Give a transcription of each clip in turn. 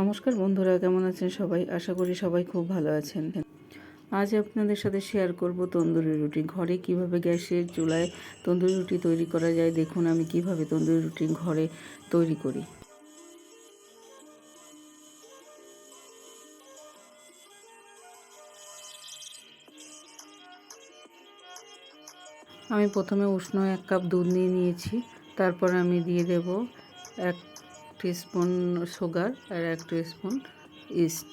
নমস্কার বন্ধুরা, কেমন আছেন সবাই? আশা করি সবাই খুব ভালো আছেন। আজ আপনাদের সাথে শেয়ার করব তন্দুরি রুটি। ঘরে কীভাবে গ্যাসের চুলায় তন্দুরি রুটি তৈরি করা যায়, দেখুন আমি কীভাবে তন্দুরি রুটি ঘরে তৈরি করি। আমি প্রথমে উষ্ণ এক কাপ দুধ নিয়ে নিয়েছি, তারপর আমি দিয়ে দেব এক স্পুন সুগার আর এক স্পুন ইস্ট।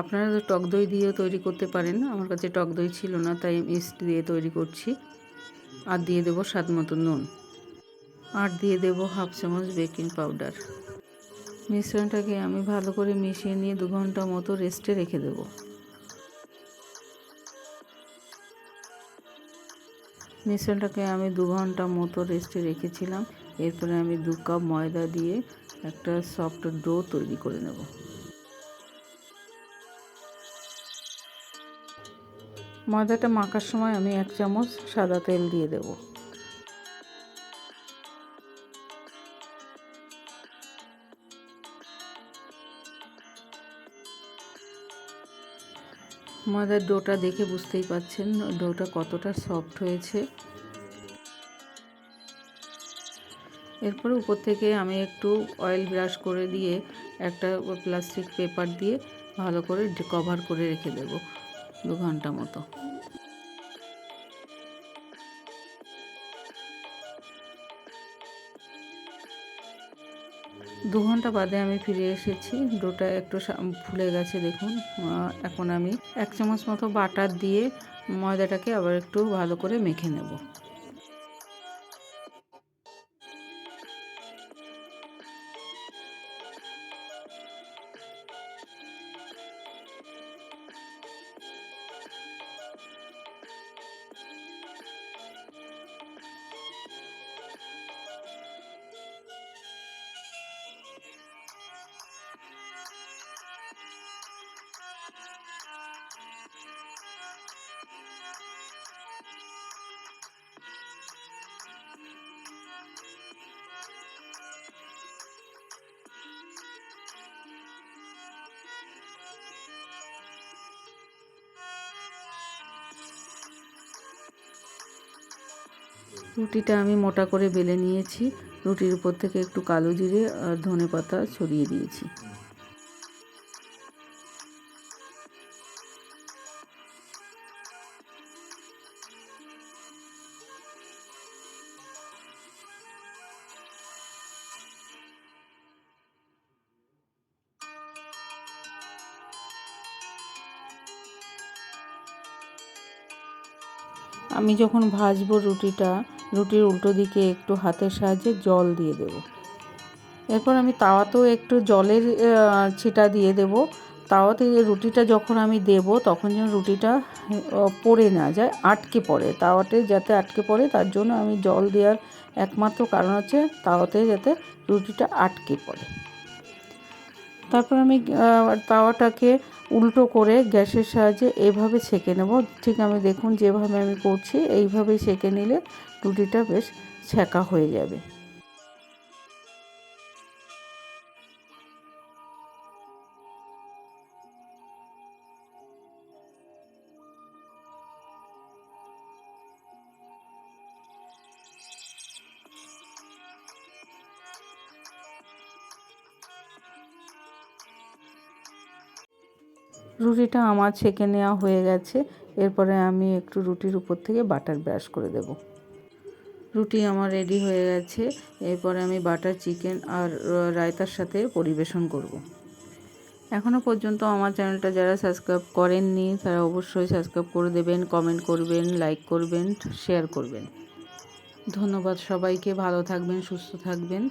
আপনারা তো টক দই দিয়েও তৈরি করতে পারেন, আমার কাছে টক দই ছিল না, তাই আমি ইস্ট দিয়ে তৈরি করছি। আর দিয়ে দেবো স্বাদ মতো নুন। আর দিয়ে দেবো হাফ চামচ বেকিং পাউডার। মিশ্রণটাকে আমি ভালো করে মিশিয়ে নিয়ে দু ঘণ্টা মতো রেস্টে রেখে দেবো। মিশ্রণটাকে আমি দু ঘণ্টা মতো রেস্টে রেখেছিলাম। এরপরে আমি দু কাপ ময়দা দিয়ে একটা সফট ডো তৈরি করে নেব। ময়দাটা মাখার সময় আমি এক চামচ সাদা তেল দিয়ে দেব। ময়দার ডোটা দেখে বুঝতেই পাচ্ছেন, ডোটা কতটা সফট হয়েছে। এরপরে উপর থেকে আমি একটু অয়েল ব্রাশ করে দিয়ে একটা প্লাস্টিক পেপার দিয়ে ভালো করে কভার করে রেখে দেব দু ঘণ্টা মতো। দু ঘণ্টা বাদে আমি ফিরে এসেছি। ডোটা একটু ফুলে গেছে দেখুন। এখন আমি এক চামচ মতো বাটার দিয়ে ময়দাটাকে আবার একটু ভালো করে মেখে নেব। রুটিটা আমি মোটা করে বেলে নিয়েছি। রুটির উপর থেকে একটু কালো জিরে আর ধনে পাতা ছড়িয়ে দিয়েছি। আমি যখন ভাজবো রুটিটা রুটির উল্টো দিকে একটু হাতের সাহায্যে জল দিয়ে দেব। এরপর আমি তাওয়াতেও একটু জলের ছিটা দিয়ে দেব। তাওয়াতে রুটিটা যখন আমি দেব, তখন যেন রুটিটা পড়ে না যায়, আটকে পড়ে। তাওয়াতে যাতে আটকে পড়ে, তার জন্য আমি জল দেওয়ার একমাত্র কারণ হচ্ছে তাওয়াতে যাতে রুটিটা আটকে পড়ে। তারপর আমি তাওয়াটাকে উল্টো করে গ্যাসের সাহায্যে এভাবে ছেঁকে নেব। ঠিক আমি দেখুন যেভাবে আমি করছি, এইভাবেই ছেঁকে নিলে রুটিটা বেশ ছেঁকা হয়ে যাবে। রুটিটা আমার ছেঁকে নেওয়া হয়ে গেছে। এরপরে আমি একটু রুটির উপর থেকে বাটার ব্রাশ করে দেব। রুটি আমার রেডি হয়ে গেছে। এরপরে আমি বাটার চিকেন আর রায়তার সাথে পরিবেশন করব। এখনও পর্যন্ত আমার চ্যানেলটা যারা সাবস্ক্রাইব করেননি, তারা অবশ্যই সাবস্ক্রাইব করে দেবেন কমেন্ট করবেন লাইক করবেন শেয়ার করবেন। ধন্যবাদ সবাইকে। ভালো থাকবেন, সুস্থ থাকবেন।